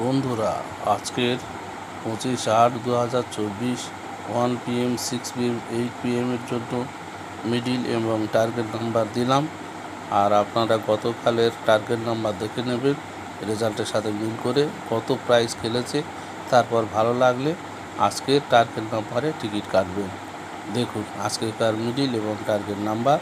বন্ধুরা, আজকের পঁচিশ আট দু হাজার চব্বিশ one PM, six PM, eight পিএমের জন্য মিডিল এবং টার্গেট নাম্বার দিলাম। আর আপনারা গতকালের টার্গেট নাম্বার দেখে নেবেন, রেজাল্টের সাথে মিল করে কত প্রাইস খেলেছে, তারপর ভালো লাগলে আজকের টার্গেট নাম্বারে টিকিট কাটবেন। দেখুন, আজকেকার মিডিল এবং টার্গেট নাম্বার